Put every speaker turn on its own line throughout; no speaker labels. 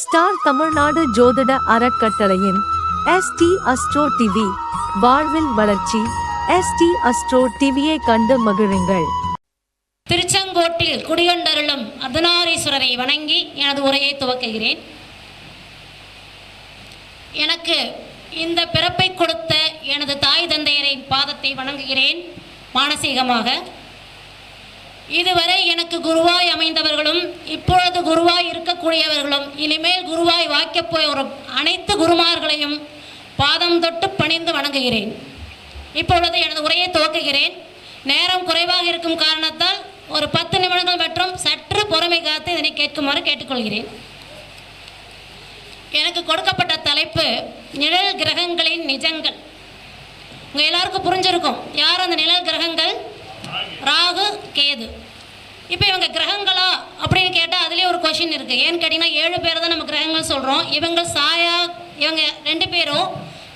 Star Tamil Nadu ஜோதிட அறக்கட்டளையின் ST astro TV வாழ்வில் வளர்ச்சி எஸ்டி அஸ்ட்ரோ டிவியை கண்டு மகிழுங்கள்.
திருச்செங்கோட்டில் குடியொண்டருளும் அர்த்தநாரீஸ்வரரை வணங்கி எனது உரையை துவக்குகிறேன். எனக்கு இந்த பிறப்பை கொடுத்த எனது தாய் தந்தையரின் பாதத்தை வணங்குகிறேன். மானசீகமாக இதுவரை எனக்கு குருவாய் அமைந்தவர்களும் இப்பொழுது குருவாய் இருக்கக்கூடியவர்களும் இனிமேல் குருவாய் வாய்க்கப் போகிற அனைத்து குருமார்களையும் பாதம் தொட்டு பணிந்து வணங்குகிறேன். இப்பொழுது எனது உரையை துவக்குகிறேன். நேரம் குறைவாக இருக்கும் காரணத்தால் ஒரு பத்து நிமிடங்கள் மற்றும் சற்று பொறுமை காத்து இதனை கேட்குமாறு கேட்டுக்கொள்கிறேன். எனக்கு கொடுக்கப்பட்ட தலைப்பு நிழல் கிரகங்களின் நிஜங்கள். உங்கள் எல்லாருக்கும் புரிஞ்சிருக்கும். யார் அந்த நிழல் கிரகங்கள்? ராகு கேது. இப்போ இவங்க கிரகங்களா அப்படின்னு கேட்டால் அதுலேயே ஒரு கொஷின் இருக்குது ஏன்னு கேட்டிங்கன்னா ஏழு பேர் தான் நம்ம கிரகங்கள் சொல்கிறோம் இவங்க சாயா இவங்க ரெண்டு பேரும்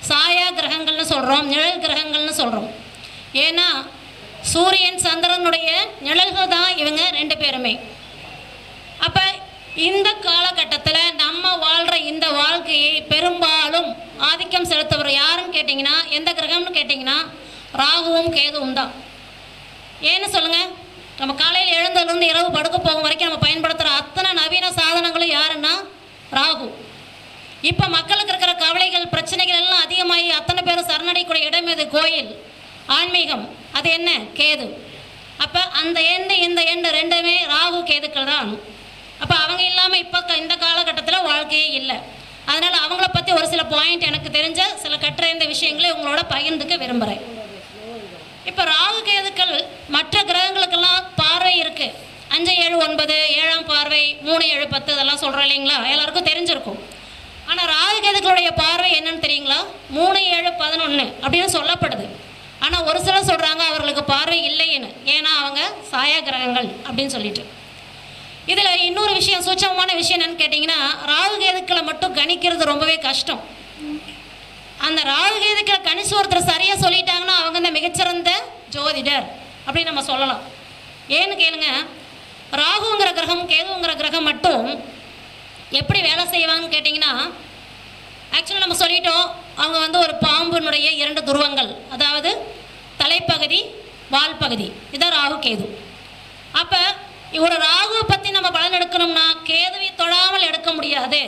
சாயா கிரகங்கள்னு சொல்கிறோம் நிழல் கிரகங்கள்னு சொல்கிறோம் ஏன்னா சூரியன் சந்திரனுடைய நிழல்கள் தான் இவங்க ரெண்டு பேருமே. அப்போ இந்த காலகட்டத்தில் நம்ம வாழ்கிற இந்த வாழ்க்கையை பெரும்பாலும் ஆதிக்கம் செலுத்துவர் யாருன்னு கேட்டிங்கன்னா எந்த கிரகம்னு கேட்டிங்கன்னா ராகுவும் கேதுவும் தான். ஏன்னு சொல்லுங்கள் நம்ம காலையில் எழுந்ததுலேருந்து இரவு படுக்க போகும் வரைக்கும் நம்ம பயன்படுத்துகிற அத்தனை நவீன சாதனங்களும் யாருன்னா ராகு. இப்போ மக்களுக்கு இருக்கிற கவலைகள் பிரச்சனைகள் எல்லாம் அதிகமாகி அத்தனை பேரும் சரணடைக்கூடிய இடம் இது கோயில். ஆன்மீகம். அது என்ன? கேது. அப்போ அந்த எண்டு இந்த எண்டு ரெண்டுமே ராகு கேதுக்கள் தான். அப்போ அவங்க இல்லாமல் இப்போ க- இந்த காலகட்டத்தில் வாழ்க்கையே இல்லை. அதனால் அவங்கள பற்றி ஒரு சில பாயிண்ட் எனக்கு தெரிஞ்ச சில கற்றறிந்த விஷயங்களை உங்களோட பகிர்ந்துக்க விரும்புகிறேன் இப்போ ராகு கேதுக்கள் மற்ற கிரகங்களுக்கெல்லாம் பார்வை இருக்கு. அஞ்சு ஏழு ஒன்பது ஏழாம் பார்வை மூணு ஏழு பத்து இதெல்லாம் சொல்கிறோம் இல்லைங்களா? எல்லாருக்கும் தெரிஞ்சிருக்கும். ஆனால் ராகு கேதுக்களுடைய பார்வை என்னன்னு தெரியுங்களா? மூணு ஏழு பதினொன்று அப்படின்னு சொல்லப்படுது. ஆனால் ஒரு சிலர் சொல்கிறாங்க அவர்களுக்கு பார்வை இல்லைன்னு. ஏன்னா அவங்க சாயா கிரகங்கள் அப்படின்னு சொல்லிட்டு. இதில் இன்னொரு விஷயம் சூட்சமான விஷயம் என்னன்னு கேட்டிங்கன்னா ராகு கேதுக்களை மட்டும் கணிக்கிறது ரொம்பவே கஷ்டம். அந்த ராகு கேதுக்களை கணிச்சு ஒருத்தர் சரியாக சொல்லிட்டாங்கன்னா அவங்க இந்த மிகச்சிறந்த ஜோதிடர் அப்படின்னு நம்ம சொல்லலாம். ஏன்னு கேளுங்க ராகுங்கிற கிரகம் கேதுங்கிற கிரகம் மட்டும் எப்படி வேலை செய்வாங்கன்னு கேட்டிங்கன்னா ஆக்சுவலாக நம்ம சொல்லிட்டோம் அவங்க வந்து ஒரு பாம்பினுடைய இரண்டு துருவங்கள் அதாவது தலைப்பகுதி வால் பகுதி இதான் ராகு கேது. அப்போ ஒரு ராகுவை பற்றி நம்ம பலன் எடுக்கணும்னா கேதுவை தொழாமல் எடுக்க முடியாது.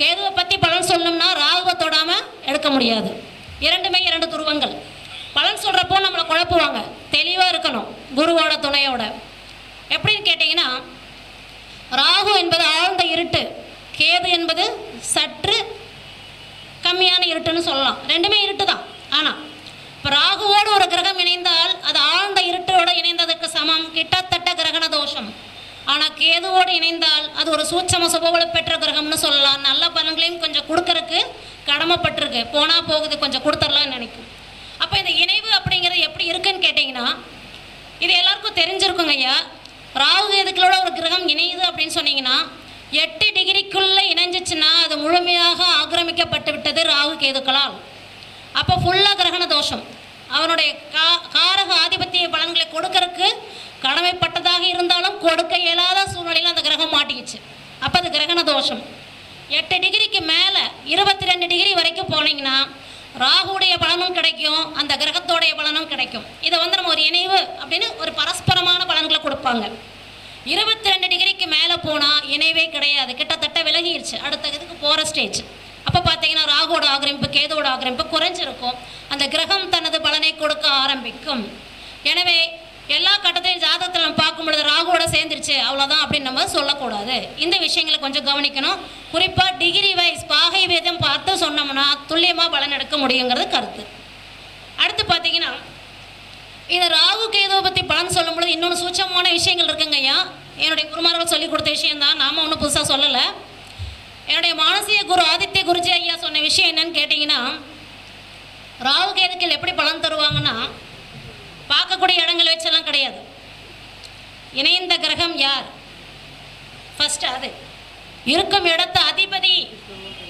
கேதுவை பற்றி பலன் சொல்லணும்னா ராகுவை தொடாமல் எடுக்க முடியாது. இரண்டுமே இரண்டு துருவங்கள். பலன் சொல்கிறப்போ நம்மளை குழப்புவாங்க. தெளிவாக இருக்கணும் குருவோட துணையோட. எப்படின்னு கேட்டிங்கன்னா ராகு என்பது ஆழ்ந்த இருட்டு கேது என்பது சற்று கம்மியான இருட்டுன்னு சொல்லலாம். ரெண்டுமே இருட்டு தான் ஆனால் இப்போ ராகுவோடு ஒரு கிரகம் இணைந்தால் அது ஆழ்ந்த இருட்டோடு இணைந்ததற்கு சமம். கிட்டத்தட்ட கிரகண தோஷம். ஆனால் கேதுவோடு இணைந்தால் அது ஒரு சூட்சம சுபபல பெற்ற கிரகம்னு சொல்லலாம். நல்ல பலன்களையும் கொஞ்சம் கொடுக்கறக்கு கடமைப்பட்டிருக்கு. போனால் போகுது கொஞ்சம் கொடுத்துடலாம்னு நினைக்கும். அப்போ இந்த இணைவு அப்படிங்கிறது எப்படி இருக்குன்னு கேட்டிங்கன்னா இது எல்லாருக்கும் தெரிஞ்சிருக்குங்க ஐயா. ராகு கேதுக்களோட ஒரு கிரகம் இணையுது அப்படின்னு சொன்னீங்கன்னா எட்டு டிகிரிக்குள்ளே இணைஞ்சிச்சுன்னா அது முழுமையாக ஆக்கிரமிக்கப்பட்டு விட்டது ராகு கேதுக்களால். அப்போ ஃபுல்லாக கிரகண தோஷம். அவனுடைய கா காரக ஆதிபத்திய பலன்களை கொடுக்கறக்கு கடமைப்பட்டதாக இருந்தாலும் கொடுக்க இயலாத சூழ்நிலையில் அந்த கிரகம் மாட்டிக்கிச்சு. அப்போ அது கிரகண தோஷம். எட்டு டிகிரிக்கு மேலே இருபத்தி ரெண்டு டிகிரி வரைக்கும் போனீங்கன்னா ராகுடைய பலனும் கிடைக்கும் அந்த கிரகத்தோடைய பலனும் கிடைக்கும். இதை வந்து நம்ம ஒரு இணைவு அப்படின்னு ஒரு பரஸ்பரமான பலன்களை கொடுப்பாங்க. இருபத்தி ரெண்டு டிகிரிக்கு மேலே போனால் இணைவே கிடையாது. கிட்டத்தட்ட விலகிருச்சு. அடுத்த இதுக்கு போகிற ஸ்டேஜ் அப்போ பார்த்தீங்கன்னா ராகுவோட ஆக்கிரமிப்பு கேதுவோட ஆக்கிரமிப்பு குறைஞ்சிருக்கும். அந்த கிரகம் தனது பலனை கொடுக்க ஆரம்பிக்கும். எனவே எல்லா கட்டத்திலையும் ஜாதகத்தில் நம்ம பார்க்கும் பொழுது ராகுவோட அவ்வளோதான் அப்படின்னு நம்ம சொல்லக்கூடாது. இந்த விஷயங்களை கொஞ்சம் கவனிக்கணும். குறிப்பாக டிகிரி வைஸ் பாகை வேதம் பார்த்து சொன்னோம்னா துல்லியமாக பலன் எடுக்க முடியுங்கிறது கருத்து. அடுத்து பார்த்தீங்கன்னா இந்த ராகு கேதுவை பற்றி பலன் சொல்லும் பொழுது இன்னொன்று சூட்சமான விஷயங்கள் இருக்குங்க ஐயா. என்னுடைய குருமார்கள் சொல்லிக் கொடுத்த விஷயந்தான் நாம் ஒன்றும் புதுசாக சொல்லலை. என்னுடைய மானசீக குரு ஆதித்ய குருஜி ஐயா சொன்ன விஷயம் என்னன்னு கேட்டிங்கன்னா ராகு கேதுக்கள் எப்படி பலன் தருவாங்கன்னா பார்க்கக்கூடிய இடங்கள் வச்செல்லாம் கிடையாது. இணைந்த கிரகம் யார்? ஃபஸ்ட்டு அது. இருக்கும் இடத்து அதிபதி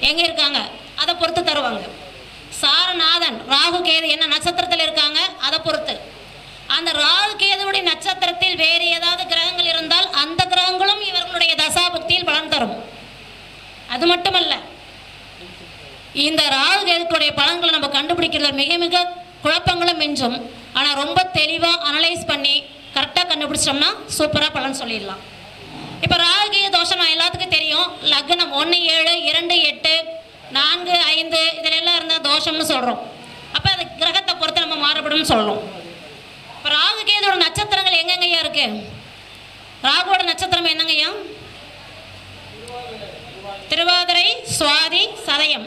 எங்கே இருக்காங்க? அதை பொறுத்து தருவாங்க. சாரநாதன் ராகு கேது என்ன நட்சத்திரத்தில் இருக்காங்க? அதை பொறுத்து. அந்த ராகு கேதுவுடைய நட்சத்திரத்தில் வேறு ஏதாவது கிரகங்கள் இருந்தால் அந்த கிரகங்களும் இவர்களுடைய தசாபக்தியில் பலன் தரும். அது மட்டுமல்ல இந்த ராகு கேதுக்களுடைய பலன்களை நம்ம கண்டுபிடிக்கிறது மிக மிக குழப்பங்களும் மிஞ்சும். ஆனால் ரொம்ப தெளிவாக அனலைஸ் பண்ணி கரெக்டாக கண்டுபிடிச்சிட்டோம்னா சூப்பராக பலன் சொல்லிடலாம். இப்போ ராகு தோஷம் நான் எல்லாத்துக்கும் தெரியும். லக்னம் ஒன்று ஏழு இரண்டு எட்டு நான்கு ஐந்து இதில் எல்லாம் இருந்தால் தோஷம்னு சொல்கிறோம் அப்போ அது கிரகத்தை பொறுத்து நம்ம மாறுபடும்னு சொல்கிறோம் இப்போ ராகு கேதோட நட்சத்திரங்கள் எங்கெங்கய்யா இருக்குது ராகுவோட நட்சத்திரம் என்னங்கய்யா? திருவாதிரை சுவாதி சதயம்.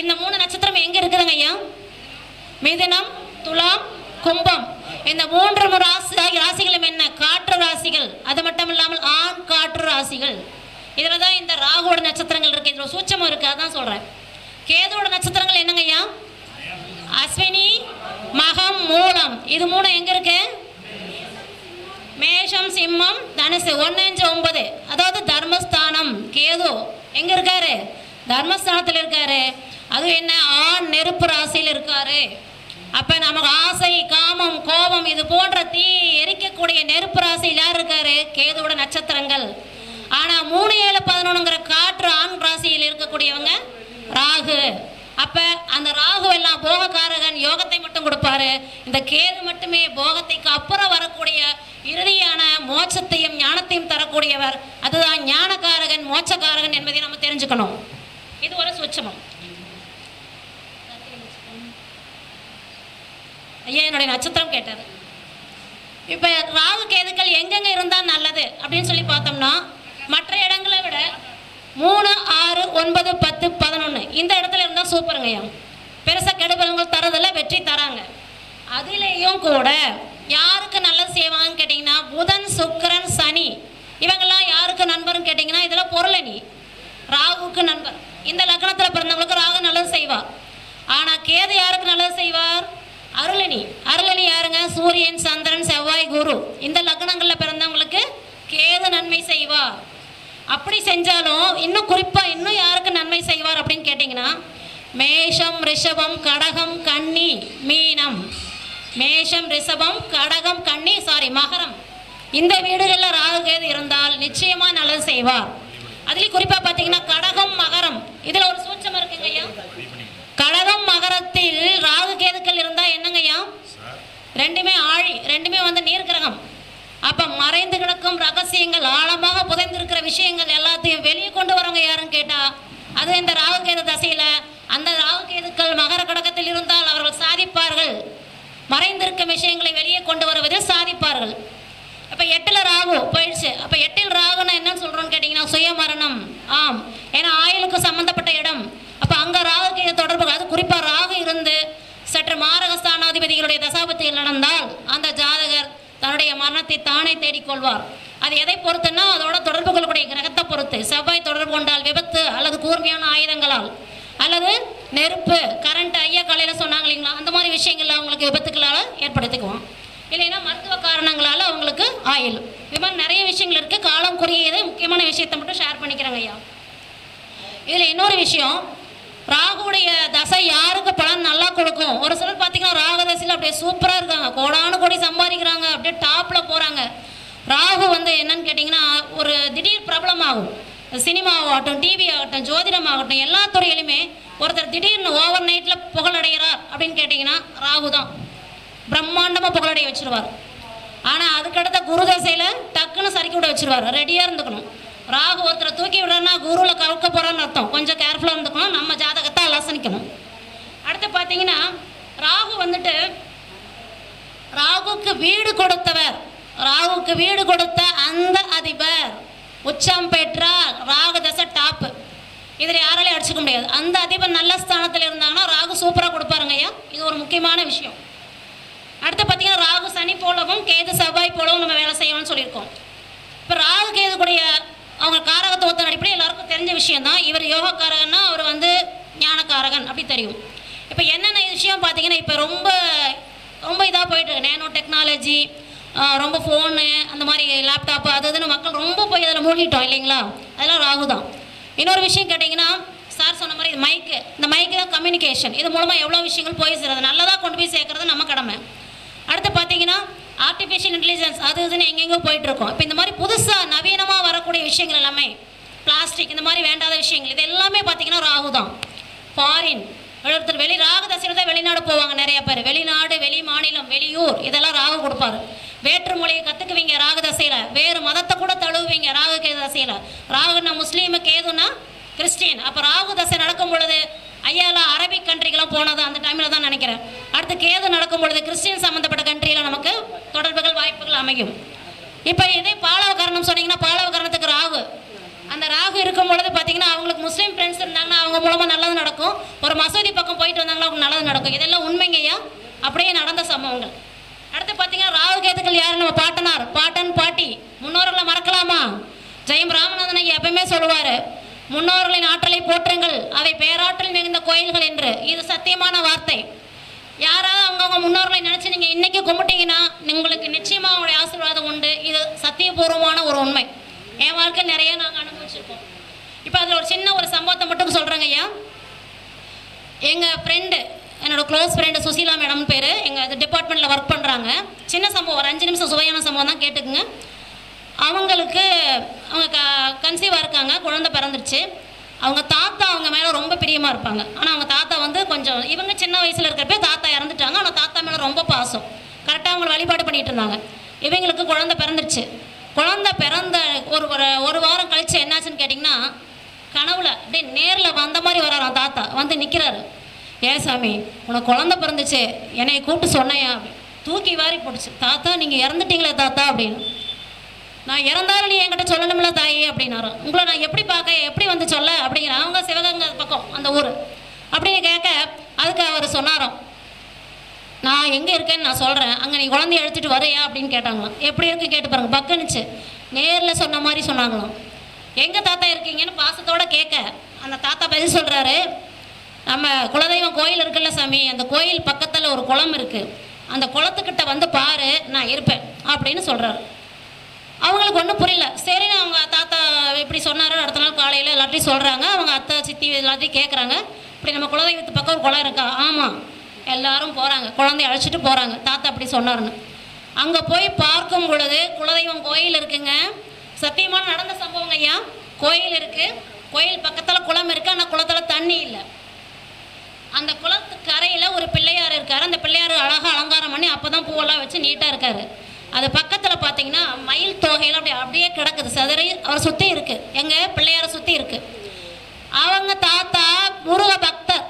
இந்த மூணு நட்சத்திரம் எங்கே இருக்குதுங்க ஐயா மிதுனம் துலாம் கும்பம். இந்த மூன்று ராசி ராசிகளும் என்ன? காற்று ராசிகள். அது மட்டும் இல்லாமல் ஆண் காற்று ராசிகள். இதில் தான் இந்த ராகுவோட நட்சத்திரங்கள் இருக்கு. இதில் சூட்சமும் இருக்கு. அதான் சொல்கிறேன் கேதுவோட நட்சத்திரங்கள் என்னங்கய்யா அஸ்வினி மகம் மூலம். இது மூணு எங்கே இருக்கு? மேஷம் சிம்மம் தனுசு. ஒன்று அஞ்சு ஒன்பது. அதாவது தர்மஸ்தானம். கேது எங்கே இருக்காரு? தர்மஸ்தானத்தில் இருக்காரு. அது என்ன? ஆண் நெருப்பு ராசியில் இருக்காரு. அப்ப நமக்கு ஆசை காமம் கோபம் இது போன்ற தீ எரிக்கக்கூடிய நெருப்பு ராசி யார் இருக்காரு? கேதுவோட நட்சத்திரங்கள். ஆனா மூணு ஏழு பதினொன்றுங்கிற காற்று ஆண் ராசியில் இருக்கக்கூடியவங்க ராகு. அப்ப அந்த ராகு எல்லாம் போகக்காரகன் யோகத்தை மட்டும் கொடுப்பாரு. இந்த கேது மட்டுமே போகத்தைக்கு அப்புறம் வரக்கூடிய இறுதியான மோட்சத்தையும் ஞானத்தையும் தரக்கூடியவர். அதுதான் ஞானக்காரகன் மோட்சக்காரகன் என்பதை நம்ம தெரிஞ்சுக்கணும். இது ஒரு சூட்சமம். ஐயா என்னுடைய நட்சத்திரம் கேட்டார் இப்போ ராகு கேதுக்கள் எங்கெங்கே இருந்தால் நல்லது அப்படின்னு சொல்லி பார்த்தோம்னா மற்ற இடங்களை விட மூணு ஆறு ஒன்பது பத்து பதினொன்று இந்த இடத்துல இருந்தால் சூப்பருங்கய்யா பெருசாக கெடுபலங்கள் தரதில் வெற்றி தராங்க. அதுலேயும் கூட யாருக்கு நல்லது செய்வாங்கன்னு கேட்டிங்கன்னா புதன் சுக்கிரன் சனி இவங்கெல்லாம் யாருக்கு நண்பர்னு கேட்டிங்கன்னா இதெல்லாம் பொருளணி ராகுவுக்கு நண்பர். இந்த லக்னத்தில் பிறந்தவங்களுக்கு ராகு நல்லது செய்வார் ஆனால் கேது யாருக்கு நல்லது செய்வார்? அருளணி. அருளணி யாருங்க? சூரியன் சந்திரன் செவ்வாய் குரு. இந்த லக்னங்களில் பிறந்தவங்களுக்கு கேது நன்மை செய்வார். அப்படி செஞ்சாலும் இன்னும் குறிப்பாக இன்னும் யாருக்கு நன்மை செய்வார் அப்படின்னு கேட்டிங்கன்னா மேஷம் ரிஷபம் கடகம் கன்னி மீனம். மேஷம் ரிஷபம் கடகம் கன்னி சாரி மகரம். இந்த வீடுகளில் ராகு கேது இருந்தால் நிச்சயமாக நல்லது செய்வார். அதுலேயும் குறிப்பாக பார்த்தீங்கன்னா கடகம் மகரம். இதில் ஒரு சூட்சம் இருக்குங்க ஐயா. கடகம் மகரத்தில் ராகு கேதுக்கள் இருந்தால் என்னங்கய்யா? ரெண்டுமே ஆழி ரெண்டுமே வந்து நீர் கிரகம் அப்ப மறைந்து கிடக்கும் ரகசியங்கள் ஆழமாக புதைந்திருக்கிற விஷயங்கள் எல்லாத்தையும் வெளியே கொண்டு வரவங்க யாருன்னு கேட்டா அது இந்த ராகுகேது தசையில. அந்த ராகுகேதுக்கள் மகர கடகத்தில் இருந்தால் அவர்கள் சாதிப்பார்கள். மறைந்திருக்கும் விஷயங்களை வெளியே கொண்டு வருவதில் சாதிப்பார்கள். அப்ப எட்டுல ராகு போயிடுச்சு. அப்ப எட்டில் ராகுன்னா என்னன்னு சொல்றோம்னு கேட்டீங்கன்னா சுயமரணம். ஆம். ஏன்னா ஆயுளுக்கு சம்பந்தப்பட்ட இடம். அங்கே ராகுக்கு இது தொடர்பு அது குறிப்பாக ராகு இருந்து சற்று மாரகஸ்தானாதிபதிகளுடைய தசாபத்திகள் நடந்தால் அந்த ஜாதகர் தன்னுடைய மரணத்தை தானே தேடிக்கொள்வார். அது எதை பொறுத்துன்னா அதோட தொடர்பு கொள்ளக்கூடிய கிரகத்தை பொறுத்து. செவ்வாய் தொடர்பு கொண்டால் விபத்து அல்லது கூர்மையான ஆயுதங்களால் அல்லது நெருப்பு கரண்ட் ஐயா காலையில் சொன்னாங்க இல்லைங்களா? அந்த மாதிரி விஷயங்கள்ல அவங்களுக்கு விபத்துக்களால் ஏற்படுத்திக்குவோம் இல்லைன்னா மருத்துவ காரணங்களால் அவங்களுக்கு ஆயுள். இது மாதிரி நிறைய விஷயங்கள் இருக்குது காலம் குறுகியது முக்கியமான விஷயத்தை மட்டும் ஷேர் பண்ணிக்கிறேங்க ஐயா. இதில் இன்னொரு விஷயம் ராகுடைய தசை யாருக்கு பலன் நல்லா கொடுக்கும்? ஒரு சிலர் பார்த்தீங்கன்னா ராக தசையில் அப்படியே சூப்பராக இருக்காங்க. கோடானு கோடி சம்பாதிக்கிறாங்க. அப்படியே டாப்பில் போகிறாங்க ராகு வந்து என்னன்னு கேட்டிங்கன்னா ஒரு திடீர் பிரபலம் ஆகும். சினிமாவாகட்டும் டிவி ஆகட்டும் ஜோதிடம் ஆகட்டும் எல்லா துறையிலுமே ஒருத்தர் திடீர்னு ஓவர் நைட்டில் புகழடைகிறார் அப்படின்னு கேட்டிங்கன்னா ராகு தான். பிரம்மாண்டமாக புகழடைய வச்சிருவார். ஆனால் அதுக்கடுத்த குரு தசையில் டக்குன்னு சறுக்கி விட வச்சிருவார். ரெடியாக இருந்துக்கணும். ராகு ஒருத்தரை தூக்கி விடுறன்னா குருவில் கவுக்க போகிறான்னு அர்த்தம். கொஞ்சம் கேர்ஃபுல்லாக இருந்துக்கணும். நம்ம ஜாதகத்தை அலசனிக்கணும் அடுத்து பார்த்தீங்கன்னா ராகு வந்துட்டு ராகுக்கு வீடு கொடுத்தவர். ராகுக்கு வீடு கொடுத்த அந்த அதிபர் உச்சம் பெற்றால் ராகு தசை டாப்பு இதில் யாராலையும் அடிச்சுக்க முடியாது. அந்த அதிபர் நல்ல ஸ்தானத்தில் இருந்தாங்கன்னா ராகு சூப்பராக கொடுப்பாருங்க ஐயா. இது ஒரு முக்கியமான விஷயம். அடுத்து பார்த்தீங்கன்னா ராகு சனி போலவும் கேது செவ்வாய் போலவும் நம்ம வேலை செய்யணும்னு சொல்லியிருக்கோம். இப்போ ராகு கேது கூடிய அவங்க காரகத்துவத்தின் அடிப்படையில் எல்லாருக்கும் தெரிஞ்ச விஷயம் தான் இவர் யோகக்காரகன்னா அவர் வந்து ஞானக்காரகன் அப்படி தெரியும். இப்போ என்னென்ன விஷயம் பார்த்தீங்கன்னா இப்போ ரொம்ப ரொம்ப இதாக போயிட்டுருக்கு நேனோ டெக்னாலஜி ரொம்ப ஃபோனு அந்த மாதிரி லேப்டாப்பு அது இதுன்னு மக்கள் ரொம்ப போய் அதில் மூழ்கிட்டோம் இல்லைங்களா? அதெல்லாம் ராகு தான். இன்னொரு விஷயம் கேட்டிங்கன்னா சார் சொன்ன மாதிரி இது மைக்கு இந்த மைக்கு தான் கம்யூனிகேஷன் இது மூலமாக எவ்வளோ விஷயங்கள் போய் சேர்றது நல்லதாக கொண்டு போய் சேர்க்குறது நம்ம கடமை. அடுத்து பார்த்தீங்கன்னா ஆர்டிஃபிஷியல் இன்டெலிஜென்ஸ் அது இதுன்னு எங்கெங்கோ போயிட்டு இருக்கோம் இப்போ இந்த மாதிரி புதுசாக நவீனமாக வரக்கூடிய விஷயங்கள் எல்லாமே பிளாஸ்டிக் இந்த மாதிரி வேண்டாத விஷயங்கள் இது எல்லாமே பார்த்தீங்கன்னா ராகு தான். ஃபாரின் ஒருத்தர் வெளி ராகு தசையில் தான் வெளிநாடு போவாங்க நிறைய பேர். வெளிநாடு வெளி மாநிலம் வெளியூர் இதெல்லாம் ராகு கொடுப்பாரு. வேற்று மொழியை கற்றுக்குவீங்க ராகு தசையில். வேறு மதத்தை கூட தழுவுவீங்க ராகு கேது தசையில். ராகுன்னா முஸ்லீமு கேதுன்னா கிறிஸ்டின். அப்போ ராகு தசை நடக்கும் பொழுது ஐயாலாம் அரபிக் கண்ட்ரிக்கெல்லாம் போனது அந்த டைமில் தான் நினைக்கிறேன். அடுத்து கேது நடக்கும் பொழுது கிறிஸ்டின் சம்மந்தப்பட்ட கண்ட்ரியில் நமக்கு தொடர்புகள் வாய்ப்புகள் அமையும். இப்போ இதே பாலவ கரணம் சொன்னீங்கன்னா பாலவ கரணத்துக்கு ராகு. அந்த ராகு இருக்கும் பொழுது பார்த்தீங்கன்னா அவங்களுக்கு முஸ்லீம் ஃப்ரெண்ட்ஸ் இருந்தாங்கன்னா அவங்க மூலமாக நல்லது நடக்கும். ஒரு மசூதி பக்கம் போயிட்டு வந்தாங்கன்னா அவங்களுக்கு நல்லது நடக்கும். இதெல்லாம் உண்மைங்கய்யா அப்படியே நடந்த சம்பவங்கள். அடுத்து பார்த்தீங்கன்னா ராகு கேத்துக்கள் யார் நம்ம பாட்டனார் பாட்டன் பாட்டி. முன்னோர்களை மறக்கலாமா? ஜெயம் ராமநாதன் ஐயா எப்பவுமே சொல்லுவார் முன்னோர்களின் ஆற்றலை போற்றுங்கள். அவை பேராற்றல் மிகுந்த கோயில்கள் என்று. இது சத்தியமான வார்த்தை. யாராவது அவங்கவுங்க முன்னோர்களை நினச்சி நீங்கள் இன்றைக்கி கும்பிட்டீங்கன்னா உங்களுக்கு நிச்சயமாக அவங்களுடைய ஆசீர்வாதம் உண்டு. இது சத்தியபூர்வமான ஒரு உண்மை. என் வாழ்க்கை நிறைய நாங்கள் அனுபவிச்சிருக்கோம். இப்போ அதில் ஒரு சின்ன ஒரு சம்பவத்தை மட்டும் சொல்கிறேங்க ஐயா. எங்கள் ஃப்ரெண்டு என்னோடய க்ளோஸ் ஃப்ரெண்டு சுசீலா மேடம் பேர். எங்கள் டிபார்ட்மெண்ட்டில் ஒர்க் பண்ணுறாங்க சின்ன சம்பவம் ஒரு அஞ்சு நிமிஷம் சுவையான சம்பவம் தான் கேட்டுக்குங்க. அவங்களுக்கு அவங்க க கன்சீவாக இருக்காங்க குழந்தை பிறந்துருச்சு. அவங்க தாத்தா அவங்க மேலே ரொம்ப பிரியமாக இருப்பாங்க. ஆனால் அவங்க தாத்தா வந்து கொஞ்சம் இவங்க சின்ன வயசில் இருக்கிறப்ப தாத்தா இறந்துட்டாங்க. ஆனால் தாத்தா மேலே ரொம்ப பாசம். கரெக்டாக அவங்கள வழிபாடு பண்ணிகிட்டு இருந்தாங்க. இவங்களுக்கு குழந்தை பிறந்துருச்சு. குழந்தை பிறந்த ஒரு ஒரு ஒரு வாரம் கழித்து என்னாச்சுன்னு கேட்டிங்கன்னா கனவுல அப்படியே நேரில் வந்த மாதிரி வராராம் தாத்தா. வந்து நிற்கிறாரு ஏ சாமி உனக்கு குழந்தை பிறந்துச்சு. என்னை கூப்பிட்டு சொன்னையா? தூக்கி வாரி போட்டுச்சு. தாத்தா நீங்கள் இறந்துட்டீங்களே தாத்தா அப்படின்னு. நான் இறந்தாலும் நீ என்கிட்ட சொல்லணும்ல தாயி அப்படின்னாராம் உங்களை நான் எப்படி பார்க்க எப்படி வந்து சொல்ல அப்படிங்கிற அவங்க சிவகங்கை பக்கம் அந்த ஊர். அப்படின்னு கேட்க அதுக்கு அவர் சொன்னாராம். நான் எங்கே இருக்கேன்னு நான் சொல்கிறேன் அங்கே நீ குழந்தைய எடுத்துகிட்டு வரையா அப்படின்னு கேட்டாங்களாம். எப்படி இருக்கு கேட்டு பாருங்க. பக்குனுச்சு. நேரில் சொன்ன மாதிரி சொன்னாங்களாம். எங்கே தாத்தா இருக்கீங்கன்னு பாசத்தோடு கேட்க அந்த தாத்தா பதில் சொல்கிறாரு நம்ம குலதெய்வம் கோயில் இருக்குல்ல சாமி அந்த கோயில் பக்கத்தில் ஒரு குளம் இருக்குது அந்த குளத்துக்கிட்ட வந்து பாரு நான் இருப்பேன் அப்படின்னு சொல்கிறாரு அவங்களுக்கு ஒன்றும் புரியல. சரின்னு அவங்க தாத்தா எப்படி சொன்னாரோ அடுத்த நாள் காலையில் எல்லாத்தையும் சொல்கிறாங்க அவங்க அத்தை சித்தி எல்லாத்தையும் கேட்குறாங்க இப்படி நம்ம குலதெய்வத்து பக்கம் ஒரு குளம் இருக்கா? ஆமாம் எல்லாரும் போகிறாங்க குழந்தைய அழைச்சிட்டு போகிறாங்க தாத்தா அப்படி சொன்னாருன்னு. அங்கே போய் பார்க்கும் பொழுது குலதெய்வம் கோயில் இருக்குங்க. சத்தியமான நடந்த சம்பவங்க ஐயா. கோயில் இருக்குது கோயில் பக்கத்தில் குளம் இருக்குது ஆனால் குளத்தில் தண்ணி இல்லை. அந்த குளத்து கரையில் ஒரு பிள்ளையார் இருக்கார். அந்த பிள்ளையார் அழகாக அலங்காரம் பண்ணி அப்போ தான் பூவெல்லாம் வச்சு நீட்டாக இருக்கார். அது பக்கத்தில் பார்த்தீங்கன்னா மயில் தொகையில் அப்படியே அப்படியே கிடக்குது சதுரை அவரை சுற்றி இருக்குது எங்கள் பிள்ளையாரை சுற்றி இருக்குது அவங்க தாத்தா முருக பக்தர்.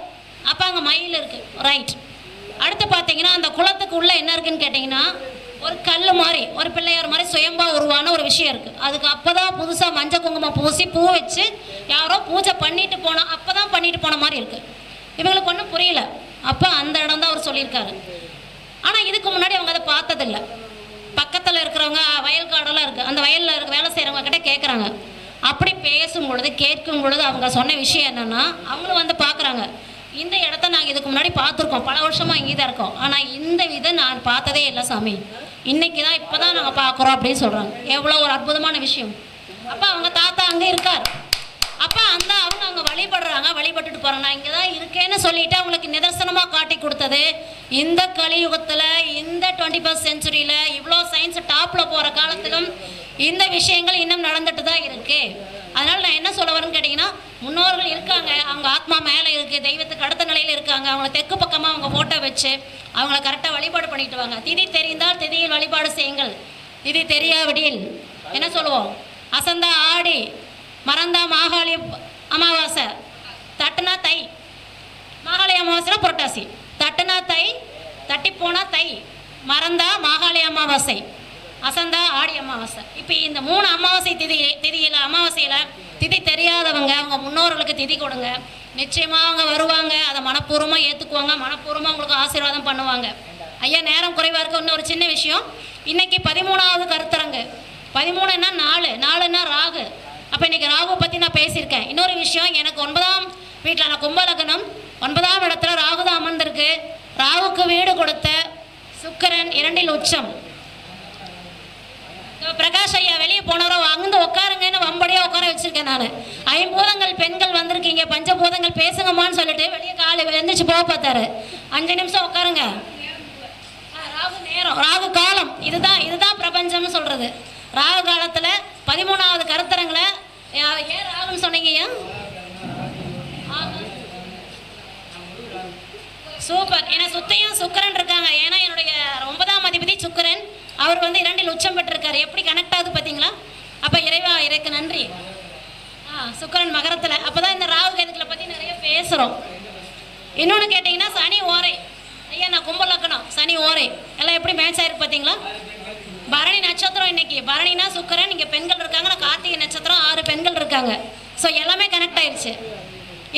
அப்போ அங்கே மயில் இருக்குது ரைட் அடுத்து பார்த்தீங்கன்னா அந்த குளத்துக்கு உள்ளே என்ன இருக்குன்னு கேட்டிங்கன்னா ஒரு கல் மாதிரி ஒரு பிள்ளையார் மாதிரி சுயம்பா உருவான ஒரு விஷயம் இருக்குது அதுக்கு அப்போ தான் புதுசாக மஞ்சள் குங்குமம் பூசி பூ வச்சு யாரோ பூஜை பண்ணிட்டு போனால் அப்போ தான் பண்ணிட்டு போன மாதிரி இருக்குது இவங்களுக்கு ஒன்றும் புரியல. அப்போ அந்த இடம் தான் அவர் சொல்லியிருக்காரு. ஆனால் இதுக்கு முன்னாடி அவங்க அதை பார்த்ததில்ல. பக்கத்தில் இருக்கிறவங்க வயல் காடெல்லாம் இருக்குது அந்த வயலில் இருக்க வேலை செய்கிறவங்க கிட்ட கேட்குறாங்க அப்படி பேசும் பொழுது கேட்கும் பொழுது அவங்க சொன்ன விஷயம் என்னென்னா அவங்களும் வந்து பார்க்குறாங்க இந்த இடத்த நாங்கள் இதுக்கு முன்னாடி பார்த்துருக்கோம் பல வருஷமாக இங்கே தான் இருக்கோம். ஆனால் இந்த விதை நான் பார்த்ததே இல்லை சாமி. இன்றைக்கி தான் இப்போ தான் நாங்கள் பார்க்குறோம் அப்படின்னு சொல்கிறாங்க எவ்வளோ ஒரு அற்புதமான விஷயம். அப்போ அவங்க தாத்தா அங்கே இருக்கார். அப்போ அந்த அவங்க அங்கே வழிபடுறாங்க. வழிபட்டுட்டு போகிறாங்க நான் இங்கே தான் இருக்கேன்னு சொல்லிட்டு அவங்களுக்கு நிதர்சனமாக காட்டி கொடுத்தது இந்த கலியுகத்தில் இந்த டுவெண்ட்டி ஃபஸ்ட் செஞ்சுரியில் இவ்வளோ சயின்ஸ் டாப்பில் போகிற காலத்திலும் இந்த விஷயங்கள் இன்னும் நடந்துட்டு தான் இருக்குது அதனால் நான் என்ன சொல்ல வரேன்னு கேட்டிங்கன்னா முன்னோர்கள் இருக்காங்க அவங்க ஆத்மா மேலே இருக்குது தெய்வத்துக்கு அடுத்த நிலையில் இருக்காங்க அவங்கள தெற்கு பக்கமாக அவங்க ஃபோட்டோ வச்சு அவங்கள கரெக்டாக வழிபாடு பண்ணிட்டு வாங்க. திதி தெரிந்தால் திதியில் வழிபாடு செய்யுங்கள். திதி தெரியாவிடில். என்ன சொல்லுவோம்? அசந்தா ஆடி மறந்தா மாகாளி அமாவாசை. தட்டுனா தை. மாகாளி அமாவாசைனா புரட்டாசி. தட்டுனா தை தட்டி போனால் தை. மறந்தா மாகாளி அமாவாசை அசந்தா ஆடி அமாவாசை. இப்போ இந்த மூணு அமாவாசை திதி திதியில் அமாவாசையில் திதி தெரியாதவங்க அவங்க முன்னோர்களுக்கு திதி கொடுங்க. நிச்சயமாக அவங்க வருவாங்க அதை மனப்பூர்வமாக ஏற்றுக்குவாங்க மனப்பூர்வமாக உங்களுக்கு ஆசீர்வாதம் பண்ணுவாங்க. ஐயா நேரம் குறைவாக இருக்க. இன்னொரு சின்ன விஷயம். இன்னைக்கு பதிமூணாவது கருத்தரங்கு. பதிமூணுன்னா நாலு. நாலுன்னா ராகு. அப்போ இன்னைக்கு ராகு பற்றி நான் பேசியிருக்கேன். இன்னொரு விஷயம் எனக்கு ஒன்பதாம் வீட்டில் நான் கும்பலகனம் ஒன்பதாம் இடத்துல ராகு தான் அமர்ந்திருக்கு. ராகுக்கு வீடு கொடுத்த சுக்கரன் இரண்டில் உச்சம். பிரகாஷ் ஐயா வெளியே போனவரோ அங்கிருந்து உட்காருங்கன்னு வம்படியாக உட்கார வச்சிருக்கேன் நான். ஐம்பூதங்கள் பெண்கள் வந்திருக்கீங்க பஞ்சபூதங்கள் பேசுங்கம்மான்னு சொல்லிட்டு வெளியே காலை எழுந்திரிச்சு போக பார்த்தாரு. அஞ்சு நிமிஷம் உட்காருங்க. ராகு நேரம் ராகு காலம். இதுதான் இதுதான் பிரபஞ்சம்னு சொல்றது. ராகு காலத்தில் பதிமூணாவது கருத்தரங்களை ஏன் ராகுன்னு சொன்னீங்கய்யா சூப்பர். ஏன்னா சுத்தையும் சுக்கரன் இருக்காங்க. ஏன்னா என்னுடைய ஒன்பதாம் அதிபதி சுக்கரன் அவர் வந்து இரண்டில் உச்சம் பெற்றிருக்காரு. எப்படி கனெக்ட் ஆகுது பார்த்தீங்களா? அப்போ இறைவா இறைக்கு நன்றி. ஆ சுக்கரன் மகரத்தில். அப்போ தான் இந்த ராகு கேதுக்களை பற்றி நிறைய பேசுகிறோம் இன்னொன்று கேட்டிங்கன்னா சனி ஓரை. ஐயா நான் கும்பலக்கணும். சனி ஓரை. எல்லாம் எப்படி மேட்ச் ஆயிருக்கு பார்த்தீங்களா? பரணி நட்சத்திரம் இன்னைக்கு. பரணினா சுக்கரன் இங்கே பெண்கள் இருக்காங்க. நான் கார்த்திகை நட்சத்திரம் ஆறு பெண்கள் இருக்காங்க. ஸோ எல்லாமே கனெக்ட் ஆயிடுச்சு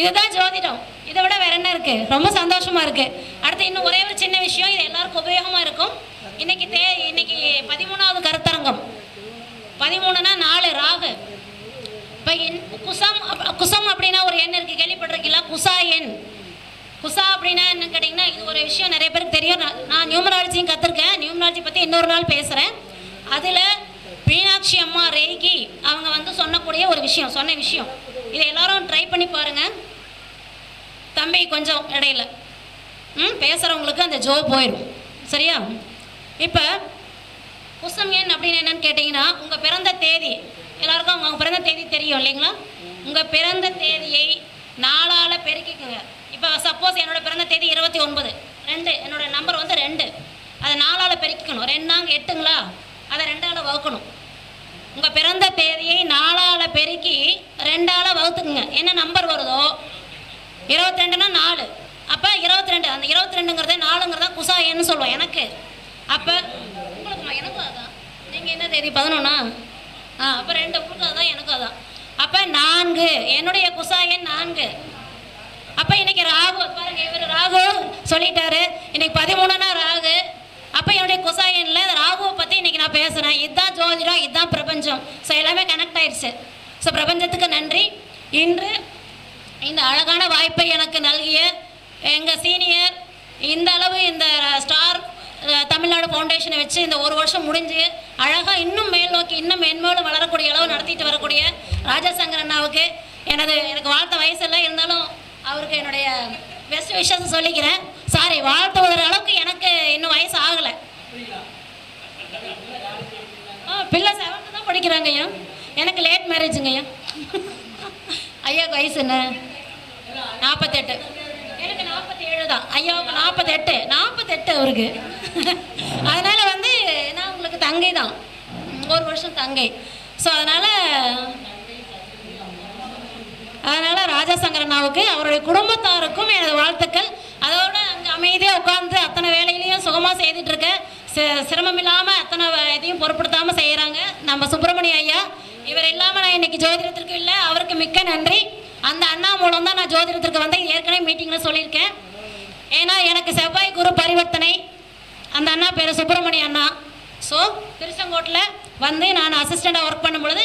இதுதான் ஜோதிடம். இதை விட வேற என்ன இருக்கு? ரொம்ப சந்தோஷமா இருக்கு. அடுத்து இன்னும் ஒரே ஒரு சின்ன விஷயம் இது எல்லாருக்கும் உபயோகமா இருக்கும். இன்னைக்கு தே இன்னைக்கு பதிமூணாவது கருத்தரங்கம். பதிமூணுனா நாலு ராகு. இப்போ என் குசம் குசம் அப்படின்னா ஒரு எண் இருக்கு கேள்விப்பட்டிருக்கீங்களா? குசா எண். குசா அப்படின்னா என்னன்னு கேட்டிங்கன்னா இது ஒரு விஷயம் நிறைய பேருக்கு தெரியும். நான் நான் நியூமராலஜியும் கற்றுருக்கேன் நியூமராலஜி பற்றி இன்னொரு நாள் பேசுகிறேன் அதில் மீனாட்சி அம்மா ரேகி அவங்க வந்து சொன்னக்கூடிய ஒரு விஷயம் சொன்ன விஷயம். இதை எல்லாரும் ட்ரை பண்ணி பாருங்கள் தம்பி கொஞ்சம் இடையில. ம் பேசுகிறவங்களுக்கு அந்த ஜோ போயிடும் சரியா? இப்போ குசம் எண் அப்படின்னு என்னன்னு கேட்டிங்கன்னா உங்கள் பிறந்த தேதி எல்லாருக்கும் அவங்க பிறந்த தேதி தெரியும் இல்லைங்களா? உங்கள் பிறந்த தேதியை நாளால் பெருக்கிக்குங்க. இப்போ சப்போஸ் என்னோடய பிறந்த தேதி இருபத்தி ஒன்பது. ரெண்டு என்னோட நம்பர் வந்து ரெண்டு. அதை நாலால் பெருக்கிக்கணும். ரெண்டாங்க எட்டுங்களா? அதை ரெண்டால் வகுக்கணும். உங்கள் பிறந்த தேதியை நாலால் பெருக்கி ரெண்டால் வகுத்துக்குங்க. என்ன நம்பர் வருதோ இருபத்தி ரெண்டுனா நாலு. அப்போ இருபத்தி ரெண்டு அந்த இருபத்தி ரெண்டுங்கிறதே நாலுங்கிறதா குசாயன்னு சொல்லுவோம் எனக்கு. அப்போ உங்களுக்கு எனக்கும் அதான். நீங்கள் என்ன தேதி? பதினொன்னா? ஆ அப்போ ரெண்டு. உங்களுக்கு அதான் எனக்கும் அதான். அப்போ நான்கு. என்னுடைய குசாயன் நான்கு. அப்போ இன்னைக்கு ராகு பாருங்க இவர் ராகு சொல்லிட்டாரு. இன்னைக்கு பதிமூணுனா ராகு. அப்போ என்னுடைய குசாயனில் ராகுவை பற்றி இன்னைக்கு நான் பேசுகிறேன் இதுதான் ஜோதிடம் இதுதான் பிரபஞ்சம். ஸோ எல்லாமே கனெக்ட் ஆயிடுச்சு. ஸோ பிரபஞ்சத்துக்கு நன்றி. இன்று இந்த அழகான வாய்ப்பை எனக்கு நல்கிய எங்கள் சீனியர் இந்த அளவு இந்த ஸ்டார் தமிழ்நாடு ஃபவுண்டேஷனை வச்சு இந்த ஒரு வருஷம் முடிஞ்சு அழகாக இன்னும் மேல் நோக்கி இன்னும் மென்மேலும் வளரக்கூடிய அளவு நடத்திட்டு வரக்கூடிய ராஜாசங்கர் அண்ணாவுக்கு எனது எனக்கு வாழ்த்த வயசெல்லாம் இருந்தாலும் அவருக்கு என்னுடைய பெஸ்ட் விஷயம் சொல்லிக்கிறேன். சாரி வாழ்த்துவதற்கு அளவுக்கு எனக்கு இன்னும் வயசு ஆகலை. ஆ பிள்ளை செவன்த்து தான் படிக்கிறாங்க ஐயா எனக்கு லேட் மேரேஜுங்க ஐயா ஐயாவுக்கு வயசு என்ன? நாற்பத்தெட்டு எனக்கு நாற்பத்தேழு தான். ஐயாவுக்கு நாற்பத்தெட்டு நாற்பத்தெட்டு அவருக்கு. அதனால் வந்து நான் உங்களுக்கு தங்கை தான். ஒரு வருஷம் தங்கை. ஸோ அதனால் அதனால் ராஜாசங்கரண்ணாவுக்கு அவருடைய குடும்பத்தாருக்கும் எனது வாழ்த்துக்கள். அதோட அங்கே அமைதியாக உட்காந்து அத்தனை வேலையிலையும் சுகமாக செய்துட்ருக்க. சி- சிரமம் இல்லாமல் அத்தனை இதையும் பொருட்படுத்தாமல் செய்கிறாங்க நம்ம சுப்பிரமணிய ஐயா. இவர் இல்லாமல் நான் இன்னைக்கு ஜோதிடத்திற்கு இல்லை. அவருக்கு மிக்க நன்றி. அந்த அண்ணா மூலம் தான் நான் ஜோதிடத்திற்கு வந்தேன் ஏற்கனவே மீட்டிங்கில் சொல்லியிருக்கேன். ஏன்னா எனக்கு செவ்வாய் குரு பரிவர்த்தனை அந்த அண்ணா பேர் சுப்பிரமணிய அண்ணா. ஸோ திருச்செங்கோட்டில் வந்து நான் அசிஸ்டண்ட்டாக ஒர்க் பண்ணும் பொழுது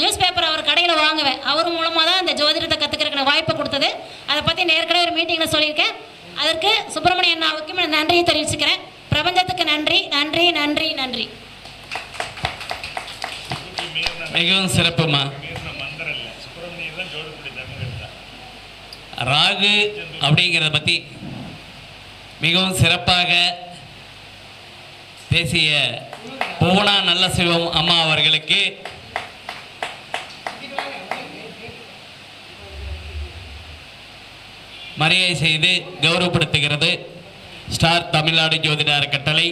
நியூஸ் பேப்பர் அவர் கடையில் வாங்குவேன். அவர் மூலமாக தான் அந்த ஜோதிடத்தை கற்றுக்கிறதுக்கு எனக்கு வாய்ப்பு கொடுத்தது. அதை பற்றி நான் ஏற்கனவே ஒரு மீட்டிங்கில் சொல்லியிருக்கேன். அதற்கு சுப்பிரமணிய அண்ணாவுக்கும் நான் நன்றியை தெரிவிச்சுக்கிறேன். பிரபஞ்சத்துக்கு நன்றி நன்றி நன்றி நன்றி.
மிகவும் சிறப்புமா? ராகு அப்படிங்கிறத பற்றி மிகவும் சிறப்பாக பேசிய பூனா நல்ல சிவம் அம்மா அவர்களுக்கு மரியாதை செய்து கௌரவப்படுத்துகிறது. ஸ்டார் தமிழ்நாடு ஜோதிடார் கட்டளை.